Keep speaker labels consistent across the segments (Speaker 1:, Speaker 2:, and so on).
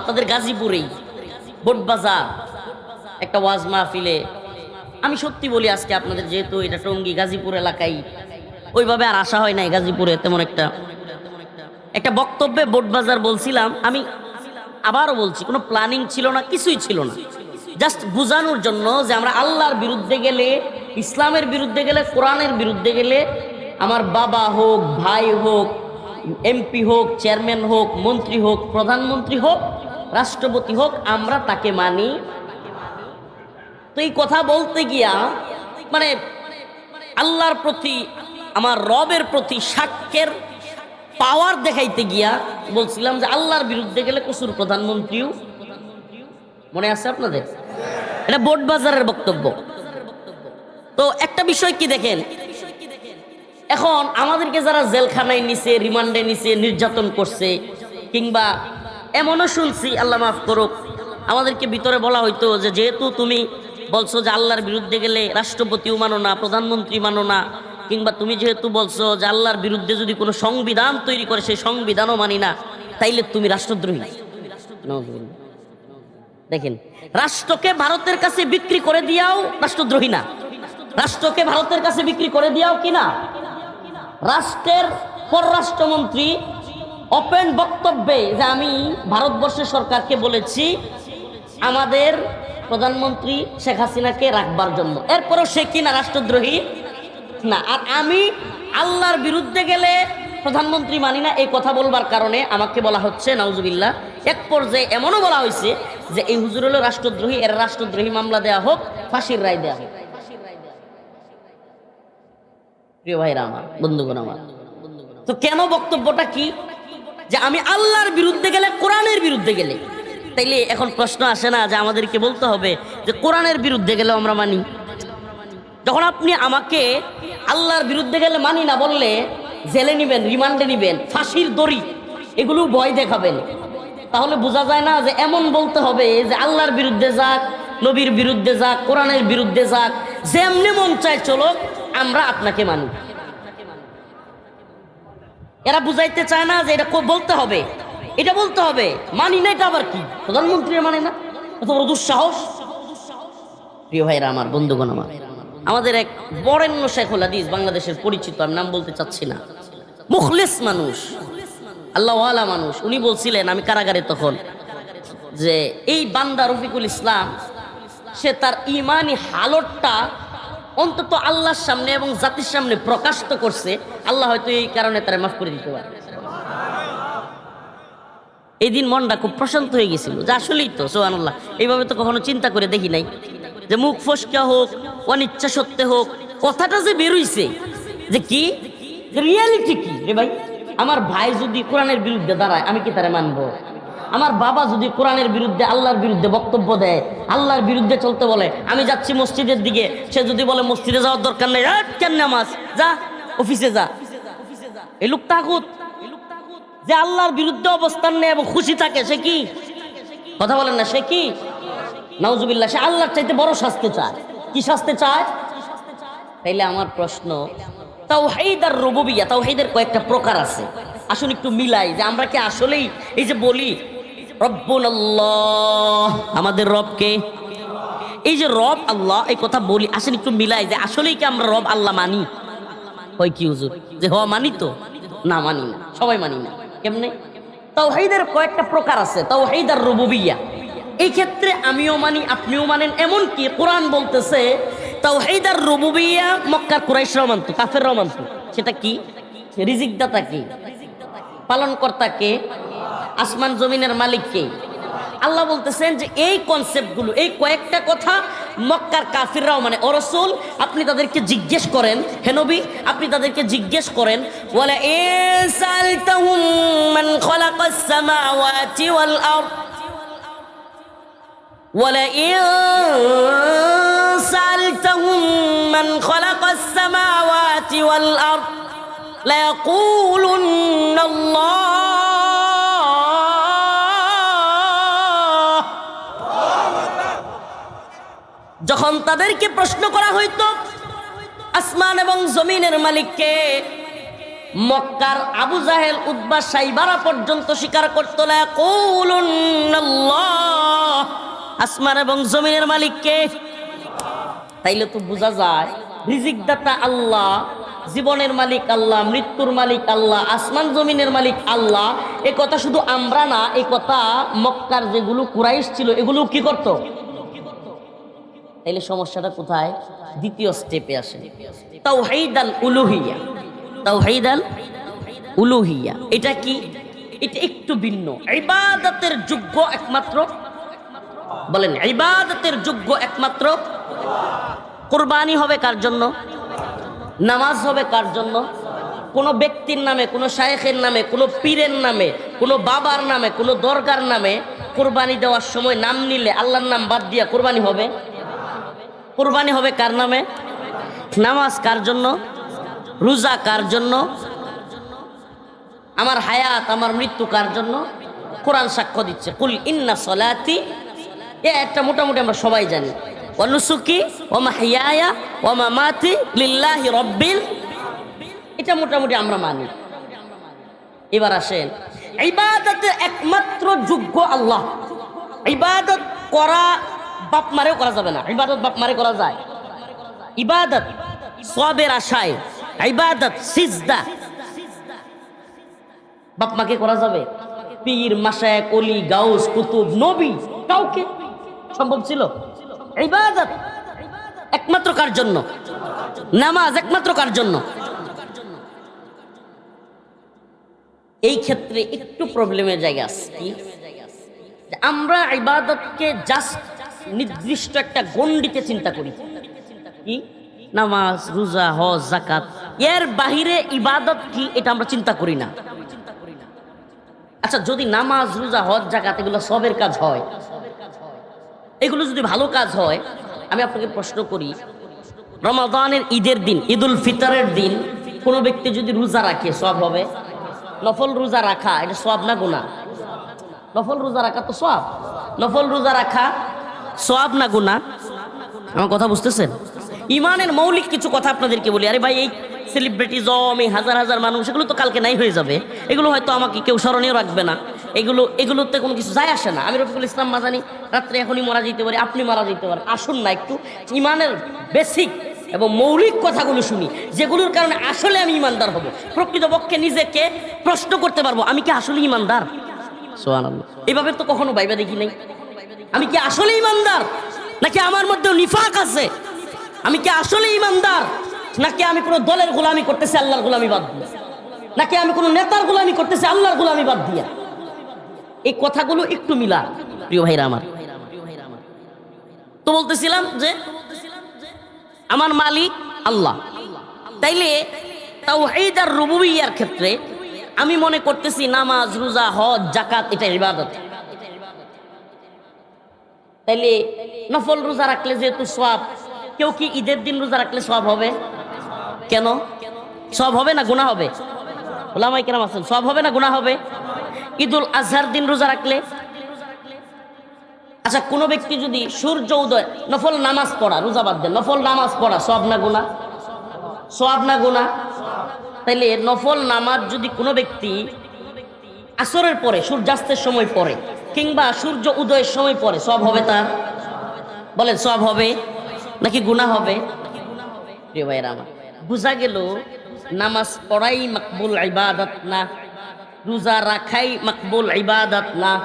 Speaker 1: আপনাদের গাজীপুরেই। বোটবাজার একটা ওয়াজ মাহফিলে। আমি সত্যি বলি আজকে আপনাদের যেহেতু এটা টঙ্গী গাজীপুর এলাকায়, ওইভাবে আর আসা হয় নাই গাজীপুরে তেমন একটা। একটা বক্তব্যে বোটবাজার বলছিলাম, আমি আবারও বলছি, কোনো প্ল্যানিং ছিল না, কিছুই ছিল না। জাস্ট বোঝানোর জন্য যে আমরা আল্লাহর বিরুদ্ধে গেলে, ইসলামের বিরুদ্ধে গেলে, কোরআনের বিরুদ্ধে গেলে, আমার বাবা হোক, ভাই হোক, এমপি হোক, চেয়ারম্যান হোক, মন্ত্রী হোক, প্রধানমন্ত্রী হোক রাষ্ট্রপতি হোক, আমরা তাকে মানি। তো এই কথা বলতে গিয়া মানে আল্লাহর প্রতি, আমার রবের প্রতি সাক্ষ্যের পাওয়ার দেখাইতে গিয়া বলছিলাম যে আল্লাহর বিরুদ্ধে গেলে কসুর প্রধানমন্ত্রীও। মনে আছে আপনাদের? এটা বোট বাজারের বক্তব্য। তো একটা বিষয় কি দেখেন? এখন আমাদেরকে যারা জেলখানায় নিছে, রিমান্ডে নিছে, নির্যাতন করছে, কিংবা এমনও শুনছি, আল্লাহ মাফ করুক। আমাদেরকে ভিতরে বলা হইতো যে, যেহেতু তুমি বলছো যে আল্লাহর বিরুদ্ধে গেলে রাষ্ট্রপতিও মানো না, প্রধানমন্ত্রী মানো না, কিংবা তুমি যেহেতু বলছো যে আল্লাহর বিরুদ্ধে যদি কোনো সংবিধান তৈরি করে, সেই সংবিধানও মানি না, তাইলে তুমি রাষ্ট্রদ্রোহী। দেখেন, রাষ্ট্রকে ভারতের কাছে বিক্রি করে দিয়াও রাষ্ট্রদ্রোহী না। রাষ্ট্রকে ভারতের কাছে বিক্রি করে দিয়াও কি না? রাষ্ট্রের পররাষ্ট্রমন্ত্রী ওপেন বক্তব্যে যে আমি ভারতবর্ষের সরকারকে বলেছি, আমাদের প্রধানমন্ত্রী শেখ হাসিনাকে রাখবার জন্য। এরপরও সে কিনা রাষ্ট্রদ্রোহী? না, আর আমি আল্লাহর বিরুদ্ধে গেলে প্রধানমন্ত্রী মানি না, এই কথা বলবার কারণে আমাকে বলা হচ্ছে, নাউজুবিল্লাহ, এক পর্যায়ে এমনও বলা হয়েছে যে এই হুজুর হলো রাষ্ট্রদ্রোহী, এর রাষ্ট্রদ্রোহী মামলা দেয়া হোক, ফাঁসির রায় দেয়া হোক। প্রিয় ভাইরা আমার, বন্ধুগণ আমার, তো কেন বক্তব্যটা কি? যে আমি আল্লাহর বিরুদ্ধে গেলে কোরআনের বিরুদ্ধে গেলে। তাইলে এখন প্রশ্ন আসে না যে আমাদেরকে বলতে হবে যে কোরআনের বিরুদ্ধে গেলে আমরা মানি। যখন আপনি আমাকে আল্লাহর বিরুদ্ধে গেলে মানি না বললে জেলে নিবেন, রিমান্ডে নিবেন, ফাঁসির দড়ি, এগুলো ভয় দেখাবেন। তাহলে বোঝা যায় না যে এমন বলতে হবে যে আল্লাহর বিরুদ্ধে যাক, নবীর বিরুদ্ধে যাক, কোরআনের বিরুদ্ধে যাক, যেমনি মন চায় চলো আমরা আপনাকে মানি। এরা বুঝাইতে চায় না যে এটা বলতে হবে। এটা বলতে হবে। মানি না এটা আবার কি? প্রধানমন্ত্রী মানে না? এত বড় দুঃসাহস? প্রিয় ভাইরা আমার, বন্ধুগণ আমার, আমাদের এক বরেণ্য শেখুল হাদিস বাংলাদেশের পরিচিত, আমি নাম বলতে চাচ্ছি না। মুখলিস মানুষ। আল্লাহওয়ালা মানুষ। উনি বলছিলেন, আমি কারাগারে তখন, যে এই বান্দা রফিকুল ইসলাম, সে তার ইমানি হালতটা অন্তত আল্লাহর সামনে এবং জাতির সামনে প্রকাশ তো করছে, আল্লাহ হয়তো এই কারণে তারা মাফ করে দিতে পারে। এই দিন মনটা খুব প্রশান্ত হয়ে গেছিল, যে আসলেই তো সোহান আল্লাহ এইভাবে তো কখনো চিন্তা করে দেখি নাই। যে মুখ ফসকা হোক, অনিচ্ছা সত্ত্বে হোক, কথাটা যে বেরোইছে, যে কি? রিয়ালিটি কি? রে ভাই, আমার ভাই যদি কোরআনের বিরুদ্ধে দাঁড়ায়, আমি কি তারা মানবো? আমার বাবা যদি কোরআনের বিরুদ্ধে আল্লাহর বিরুদ্ধে বক্তব্য দেয় আল্লাহর বিরুদ্ধে চলতে বলে আমি যাচ্ছি মসজিদের দিকে সে যদি বলে মসজিদে যাওয়ার দরকার নেই "আট, কেন নামাজ? যা অফিসে যা। এই লোক তাগুত যে আল্লাহর বিরুদ্ধে অবস্থান নেয় এবং খুশি থাকে সে কি? কথা বলেন না সে কি? নাউজুবিল্লাহ সে আল্লাহর চাইতে বড় শাস্তি চায়। কি শাস্তি চায়? তাইলে আমার প্রশ্ন তাও তাওহীদ আর রুবুবিয়া তাওহীদের কয়েকটা প্রকার আছে। আসুন একটু মিলাই যে আমরা কি আসলেই এই যে বলি আমাদের রবকে? এই যে রব আল্লাহ, এই কথা বলি, আসেন একটু মিলাই যে আসলেই কি আমরা রব আল্লাহ মানি? হয় কি হুজুর? যে হওয়া মানি তো? না, মানি না। সবাই মানি না। কেমনে? তাওহীদের কয়েকটা প্রকার আছে। তাওহীদ আর রুবুবিয়া। এই ক্ষেত্রে আমিও মানি, আপনিও মানেন। এমন কি কোরআন বলতেছে, তাওহীদ আর রুবুবিয়া মক্কার কুরাইশরাও মানত, কাফেররাও মানত। সেটা কি? রিজিক দাতা কি? পালন কর্তা কে? আসমান জমিনের মালিক কে আল্লাহ বলতেছেন যে এই কনসেপ্টগুলো এই কয়েকটা কথা মক্কার কাফিররাও মানে অরসুল আপনি তাদেরকে জিজ্ঞেস করেন হে নবী আপনি তাদেরকে জিজ্ঞেস করেন ওয়ালা ইনসালতাহুম মান খালাকাস সামাওয়াতি ওয়াল আরদ ولئن سألتهم من خلق السماوات والأرض ليقولن الله যখন তাদেরকে প্রশ্ন করা হইতো, আসমান এবং জমিনের মালিককে মক্কার আবু জাহেল উদ্বা সাইবারা পর্যন্ত স্বীকার করতো আসমান এবং জমিনের মালিককে। তাইলে তো বোঝা যায় রিজিক দাতা আল্লাহ, জীবনের মালিক আল্লাহ, মৃত্যুর মালিক আল্লাহ, আসমান জমিনের মালিক আল্লাহ, এ কথা শুধু আমরা না এই কথা মক্কার যেগুলো কুরাইশ ছিল, এগুলো কি করত? তাইলে সমস্যাটা কোথায়? দ্বিতীয় স্টেপে আসে। তাও হাইদাল উলুহিয়া। তাও হাইদাল উলুহিয়া। এটা কি? এটা একটু ভিন্ন। ইবাদতের যোগ্য একমাত্র? বলেন, ইবাদতের যোগ্য একমাত্র? কোরবানি হবে কার জন্য? নামাজ হবে কার জন্য? কোনো ব্যক্তির নামে, কোনো শায়েখের নামে, কোনো পীরের নামে, কোনো বাবার নামে, কোনো দরগার নামে কোরবানি দেওয়ার সময় নাম নিলে, আল্লাহর নাম বাদ দিয়া কোরবানি হবে? কোরবানি হবে কার নামে? নামাজ কার জন্য? রোজা কার জন্য? আমার হায়াত, আমার মৃত্যু কার জন্য? কোরআন সাক্ষ্য দিচ্ছে। কুল ইন্না সলাতি, এ একটা মোটামুটি আমরা সবাই জানি। অনুসুকি ওমা হিয়ায়া ওমা মাতি লিল্লাহি রব্বিল। এটা মোটামুটি আমরা মানি। এবার আসেন। ইবাদতে একমাত্র যোগ্য আল্লাহ। ইবাদত করা বাপ মারেও করা যাবে না, ইবাদত বাপ মারে করা যায়। ইবাদত সবের আশায়, ইবাদত সিজদা। বাপ মাকে করা যাবে। পীর মাসায় কলি গাউস, কুতুব, নবী, কাউকে সম্ভব ছিল? ইবাদত একমাত্র কার জন্য? নামাজ একমাত্র কার জন্য? এই ক্ষেত্রে একটু প্রবলেমের জায়গা আছে? আমরা ইবাদতকে জাস্ট নির্দিষ্ট একটা গণ্ডিতে চিন্তা করি। কি? নামাজ, রোজা, হজ জাকাত এর বাহিরে ইবাদত কি এটা আমরা চিন্তা করি না। আচ্ছা যদি নামাজ, রোজা, হজ জাকাত এগুলো সবের কাজ হয়, এগুলো যদি ভালো কাজ হয়, আমি আপনাকে প্রশ্ন করি, রমাদানের ঈদের দিন, ঈদুল ফিতরের দিন, কোনো ব্যক্তি যদি রোজা রাখে, সব হবে? নফল রোজা রাখা, এটা সব না গুণা নফল রোজা রাখা তো সব। নফল রোজা রাখা সব না গুণা আমার কথা বুঝতেছেন? ইমানের মৌলিক কিছু কথা আপনাদেরকে বলি। আরে ভাই এই সেলিব্রিটিজম এই হাজার হাজার মানুষ এগুলো তো কালকে নাই হয়ে যাবে। এগুলো হয়তো আমাকে কেউ স্মরণীয় রাখবে না। এগুলো এগুলোতে কোনো কিছু যায় আসে না। আমি রফিকুল ইসলাম মাজানি রাত্রে এখনই মারা যেতে পারি আপনি মারা যেতে পারেন। আসুন না একটু। ইমানের বেসিক এবং মৌলিক কথাগুলো শুনি। যেগুলোর কারণে আসলে আমি ইমানদার হব। প্রকৃতপক্ষে নিজেকে প্রশ্ন করতে পারব আমি কি আসলে ইমানদার? সোহান এইভাবে তো কখনো বাইবা দেখি নাই। আমি কি আসলে ইমানদার? নাকি আমার মধ্যে নিফাক আছে? আমি কি আসলে ইমানদার? নাকি আমি কোনো দলের গোলামি করতেছি, আল্লাহর গোলামি বাদ দিয়া? নাকি আমি কোনো নেতার গোলামি করতেছি, আল্লাহর গোলামি বাদ দিয়া? এই কথাগুলো একটু মিলা, প্রিয় ভাইরা আমার। তো বলতেছিলাম যে, আমার মালিক আল্লাহ। তাইলে তাওহীদ আর রুবুবিয়ার ক্ষেত্রে আমি মনে করতেছি নামাজ, রোজা, হজ জাকাত এটা ইবাদত। তাইলে নফল রোজা রাখলে যেহেতু সব কেউ কি ঈদের দিন রোজা রাখলে সব হবে? কেন? সব হবে না গুণা হবে? ওলামাই আছেন সব হবে না গুণা হবে? ঈদুল আজহার দিন রোজা রাখলে? আচ্ছা কোনো ব্যক্তি যদি সূর্য উদয়, নফল নামাজ পড়া, রোজা বাদ দেন, নফল নামাজ পড়া সব না গুণা সব না গুণা তাইলে নফল নামাজ যদি কোনো ব্যক্তি আসরের পরে, সূর্যাস্তের সময় পড়ে কিংবা সূর্য উদয়ের সময় পড়ে, সব হবে তার? বলেন, সব হবে? নাকি গুণা হবে? বোঝা গেল নামাজ পড়াই মকবুল ইবাদত না, রোজা রাখাই মকবুল ইবাদত না।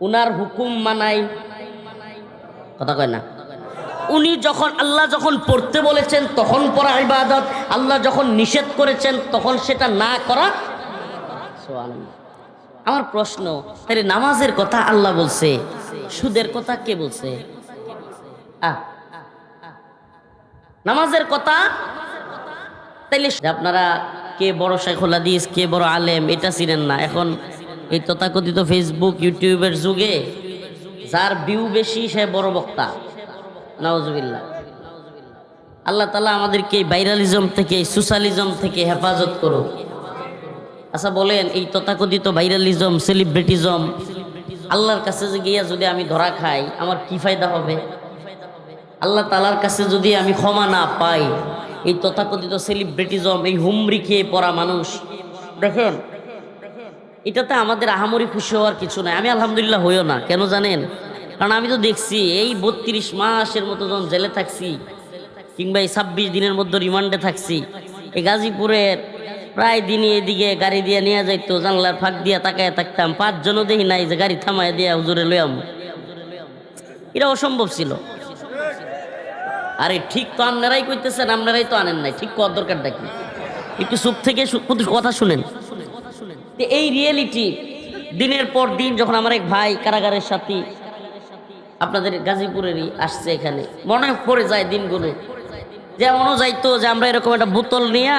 Speaker 1: উনার হুকুম মানাই। কথা কয় না? উনি যখন, আল্লাহ যখন পড়তে বলেছেন, তখন পড়া ইবাদত। আল্লাহ যখন নিষেধ করেছেন, তখন সেটা না করা। সুবহানাল্লাহ। আমার প্রশ্ন, তাহলে নামাজের কথা আল্লাহ বলছে, সুদের কথা কে বলছে? নামাজের কথা? তাইলে আপনারা কে বড় শেখুল হাদিস, কে বড় আলেম, এটা চিনেন না। এখন এই তথাকথিত ফেসবুক ইউটিউবের যুগে যার ভিউ বেশি, সে বড় বক্তা। নওয়াজবিল্লা আল্লাহ তালা আমাদেরকে ভাইরালিজম থেকে সোশ্যালিজম থেকে হেফাজত করুক। আচ্ছা বলেন, এই তথাকথিত ভাইরালিজম, সেলিব্রিটিজম, আল্লাহর কাছে যে গিয়া যদি আমি ধরা খাই, আমার কি ফায়দা হবে? আল্লাহ তালার কাছে যদি আমি ক্ষমা না পাই, এই তথাকথিত সেলিব্রিটিজম, এই হুমরি খেয়ে পড়া মানুষ, দেখেন, এটাতে আমাদের আহামরি খুশি হওয়ার কিছু নাই। আমি আলহামদুলিল্লাহ হইও না, কেন জানেন? কারণ আমি তো দেখছি, এই বত্রিশ মাসের মতো যখন জেলে থাকছি, কিংবা এই ছাব্বিশ দিনের মধ্যে রিমান্ডে থাকছি, এই গাজীপুরের প্রায় দিনই এদিকে গাড়ি দিয়ে নিয়ে যাইতো, জানলার ফাঁক দিয়ে তাকায় থাকতাম। পাঁচজনও দেখি নাই যে গাড়ি থামায় দিয়ে হুজুরে লইয়াম এটা অসম্ভব ছিল। আরে ঠিক তো আপনারাই কইতেছেন, আপনারাই তো আনেন নাই। ঠিক কর দরকারটা কি? একটু চুপ থেকে কথা শুনেন। এই রিয়েলিটি দিনের পর দিন যখন আমার এক ভাই, কারাগারের সাথে, আপনাদের গাজীপুরেরই আসছে এখানে। মনে পড়ে যায় দিনগুলো। যেমনও যাইতো যে আমরা এরকম একটা বোতল নিয়ে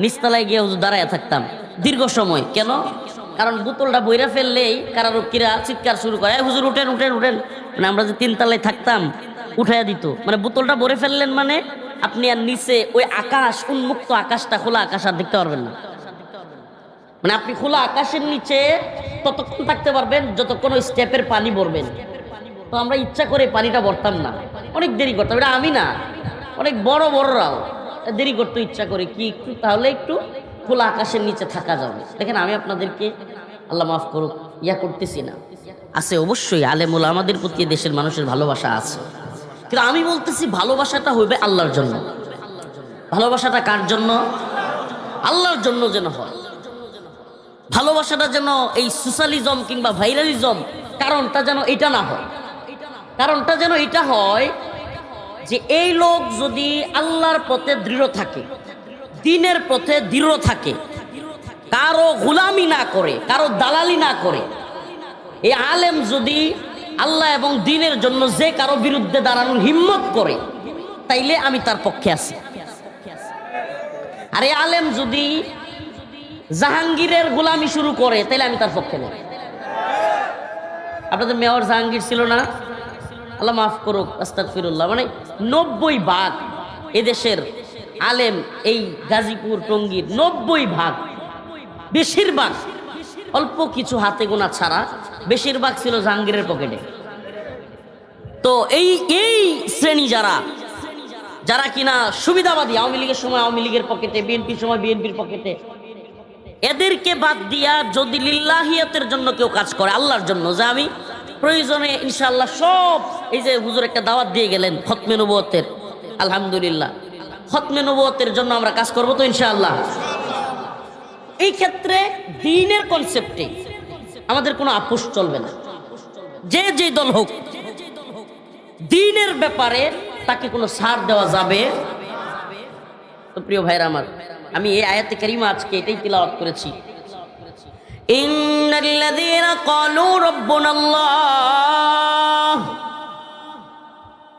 Speaker 1: নিচতলায় গিয়ে হুজুর দাঁড়ায় থাকতাম। দীর্ঘ সময়। কেন? কারণ বোতলটা বইরা ফেললেই কারারক্ষীরা চিৎকার শুরু করে হুজুর, উঠেন উঠেন উঠেন। মানে আমরা যে তিনতলায় থাকতাম, উঠাইয়া দিত। মানে বোতলটা ভরে ফেললেন মানে আপনি আর নিচে ওই আকাশ, উন্মুক্ত আকাশটা, খোলা আকাশ আর দেখতে পারবেন না। মানে আপনি খোলা আকাশের নিচে ততক্ষণ থাকতে পারবেন, যতক্ষণ ওই স্টেপের পানি ভরবেন। তো আমরা ইচ্ছা করে পানিটা ভরতাম না। অনেক দেরি করতাম। এটা আমি না, অনেক বড় বড়রাও। দেরি করতে ইচ্ছা করে, কি একটু? তাহলে একটু খোলা আকাশের নিচে থাকা যাবে। দেখেন, আমি আপনাদেরকে, আল্লাহ মাফ করুক, ইয়া করতেছি না। আছে অবশ্যই আলেমুল আমাদের প্রতি দেশের মানুষের ভালোবাসা আছে। কিন্তু আমি বলতেছি, ভালোবাসাটা হইবে আল্লাহর জন্য। ভালোবাসাটা কার জন্য? আল্লাহর জন্য যেন হয়। ভালোবাসাটা যেন এই সোশ্যালিজম কিংবা ভাইরালিজম, কারণটা যেন এটা না হয়। কারণটা যেন এটা হয় যে এই লোক যদি আল্লাহর পথে দৃঢ় থাকে, দিনের পথে দৃঢ় থাকে, কারও গোলামি না করে, কারও দালালি না করে, এই আলেম যদি আল্লাহ এবং দিনের জন্য যে কারও বিরুদ্ধে দাঁড়ানোর হিম্মত করে, তাইলে আমি তার পক্ষে আছি। আর এই আলেম যদি জাহাঙ্গীরের গোলামি শুরু করে তাহলে আমি তার পক্ষে নেই। আপনাদের মেয়র জাহাঙ্গীর ছিল না? আল্লাহ মাফ করুক আস্তাক ফিরুল্লাহ মানে নব্বই ভাগ এদেশের আলেম এই গাজীপুর টঙ্গীর নব্বই ভাগ। বেশিরভাগ, অল্প কিছু হাতে গোনা ছাড়া বেশিরভাগ ছিল জাহাঙ্গীরের পকেটে। তো এই এই শ্রেণি যারা যারা কিনা সুবিধাবাদী, আওয়ামী লীগের সময় আওয়ামী লীগের পকেটে, বিএনপির সময় বিএনপির পকেটে, এদেরকে বাদ দিয়া যদি লিল্লাহিয়াতের জন্য কেউ কাজ করে, আল্লাহর জন্য, যে আমি প্রয়োজনে ইনশাল্লাহ সব এই যে হুজুর একটা দাওয়াত দিয়ে গেলেন খতমে নবুয়তের। আলহামদুলিল্লাহ। খতমে নবুয়তের জন্য আমরা কাজ করব তো ইনশাআল্লাহ। এই ক্ষেত্রে দিনের কনসেপ্টে আমাদের কোনো আপোষ চলবে না। যে যে দল হোক, দিনের ব্যাপারে তাকে কোনো ছাড় দেওয়া যাবে। তো প্রিয় ভাইরা আমার, আমি এই আয়াতে কারিমা আজকে এটাই তিলাওয়াত করেছি। ইন্নাল্লাযীনা ক্বালু রাব্বুনা আল্লাহ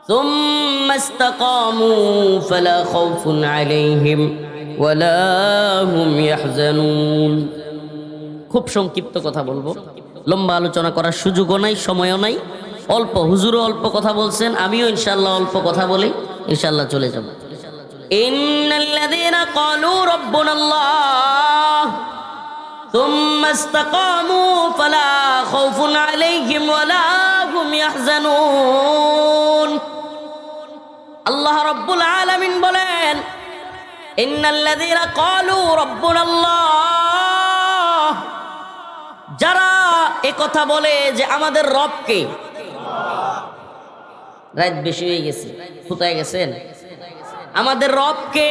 Speaker 1: ثم استقاموا فلا خوف عليهم ولا هم يحزنون খুব সংক্ষিপ্ত কথা বলবো লম্বা আলোচনা করার সুযোগও নাই সময়ও নাই অল্প হুজুরও অল্প কথা বলছেন আমিও ইনশাল্লাহ অল্প কথা বলি ইনশাল্লাহ চলে যাব ইন্নাল্লাযীনা ক্বালু রাব্বুনা আল্লাহ ثم استقاموا فلا خوف عليهم ولا هم يحزنون আল্লাহ রাব্বুল আলামিন বলেন ইন্নাল্লাযীনা ক্বালু রাব্বুনা আল্লাহ যারা এ কথা বলে যে আমাদের রবকে রাত বেশি হয়ে গেছে কোথায় গেছেন আমাদের রবকে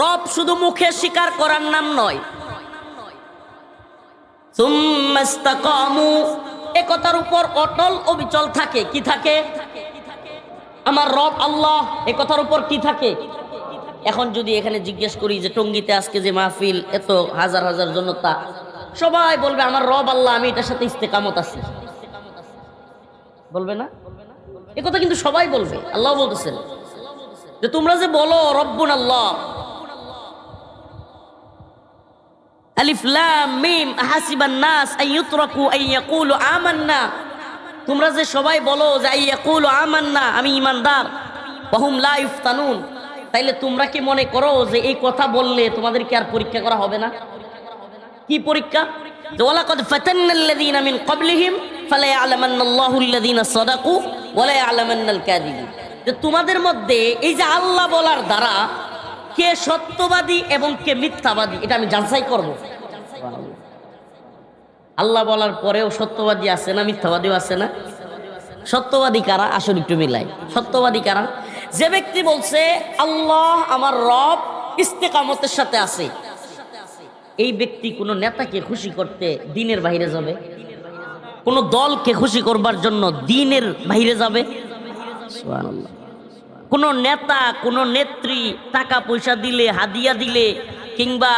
Speaker 1: রব শুধু মুখে স্বীকার করার নাম নয়। সুম্মাস্তাকামু এ উপর অটল অবিচল থাকে। কি থাকে? আমার রব আল্লাহ, এ কথার উপর কি থাকে? এখন যদি এখানে জিজ্ঞেস করি যে টঙ্গিতে আজকে যে মাহফিল, এত হাজার হাজার জনতা, সবাই বলবে আমার রব আল্লাহ, আমি এটার সাথে ইস্তেকামত আছি। বলবে না? এ কথা কিন্তু সবাই বলবে। আল্লাহ বলতেছেন যে তোমরা যে বলো, রব্বুন আল্লাহ আলিফ লাম মিম আহাসিবান নাস আন ইউতরাকু আন ইয়াকুলু আমান্না। তোমরা যে সবাই বলো যে আন ইয়াকুলু আমান্না, আমি ঈমানদার ওয়াহুম লা ইফতানুন। তাইলে তোমরা কি মনে করো যে এই কথা বললে তোমাদেরকে আর পরীক্ষা করা হবে না? কি পরীক্ষা? ওয়ালাকাদ ফাতান্নাল্লাযীনা মিন ক্বাবলিহিম, ফালা ইয়ালামান্নাল্লাহু আল্লাযীনা সাদাকু, ওয়ালা ইয়ালামান্নাল কাযিবিন যে তোমাদের মধ্যে এই যে আল্লাহ বলার দ্বারা কে সত্যবাদী এবং কে মিথ্যাবাদী, এটা আমি যাচাই করব। আল্লাহ বলার পরেও সত্যবাদী আছে না, মিথ্যাবাদীও আছে না? সত্যবাদী কারা? আসলে একটু মিলাই। সত্যবাদী কারা? যে ব্যক্তি বলছে, আল্লাহ আমার রব ইস্তেকামতের সাথে আছে। এই ব্যক্তি কোনো নেতাকে খুশি করতে দিনের বাইরে যাবে? কোনো দলকে খুশি করবার জন্য দিনের বাইরে যাবে। কোনো নেতা, কোনো নেত্রী টাকা পয়সা দিলে, হাদিয়া দিলে, কিংবা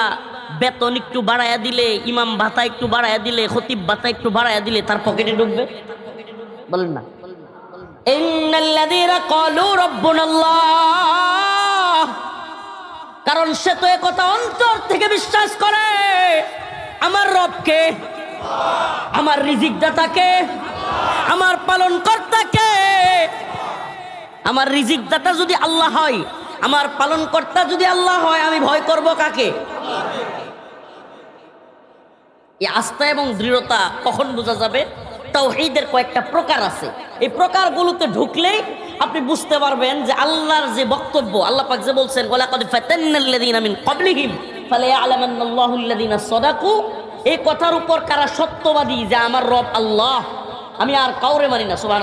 Speaker 1: বেতন একটু বাড়ায়া দিলে, ইমাম ভাতা একটু বাড়ায়া দিলে, খতিব ভাতা একটু বাড়ায়া দিলে তার পকেটে ঢুকবে? বলেন না। কারণ সে তো কথা অন্তর থেকে বিশ্বাস করে। আমার রবকে, আমার রিজিক দাতাকে আমার পালন কর্তাকে আমার রিজিক দাতা যদি আল্লাহ হয়, আমার পালন কর্তা যদি আল্লাহ হয়, আমি ভয় করব কাকে? এই আস্থা এবং দৃঢ়তা কখন বোঝা যাবে? তাওহীদের কয়েকটা প্রকার আছে। এই প্রকারগুলোতে ঢুকলেই আপনি বুঝতে পারবেন যে আল্লাহর যে বক্তব্য, আল্লাহ পাক যে বলছেন, ওয়ালাকাদ ফাতান্নাল্লাযীনা মিন ক্বাবলিহিম ফালায়ালামান্নাল্লাহু সাদাকু। এই কথার উপর কারা সত্যবাদী যে আমার রব আল্লাহ, আমি আর কাউরে মানি না, সুবহানাল্লাহ।